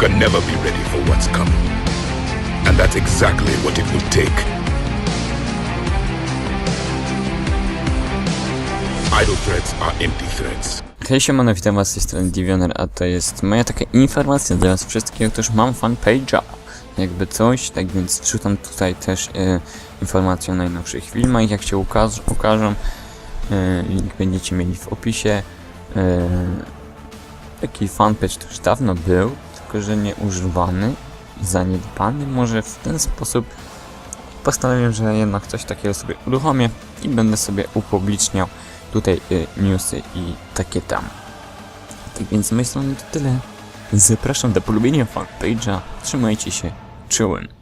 can never be ready for what's coming. And that's exactly what it will take. Idle threats are empty threats. Siemano, witam was z tej strony Divioner, a to jest moja taka informacja dla was wszystkich, otóż mam fanpage'a, jakby coś, tak więc wrzucam tutaj też e, informacje o najnowszych filmach, jak się ukaż, ukażą, e, link będziecie mieli w opisie. E, taki fanpage już dawno był, że używany i zaniedbany, może w ten sposób postanowiłem, że jednak coś takiego sobie uruchomię i będę sobie upubliczniał tutaj y, newsy i takie tam. Tak więc z mojej strony to tyle. Zapraszam do polubienia fanpage'a. Trzymajcie się. Czułem.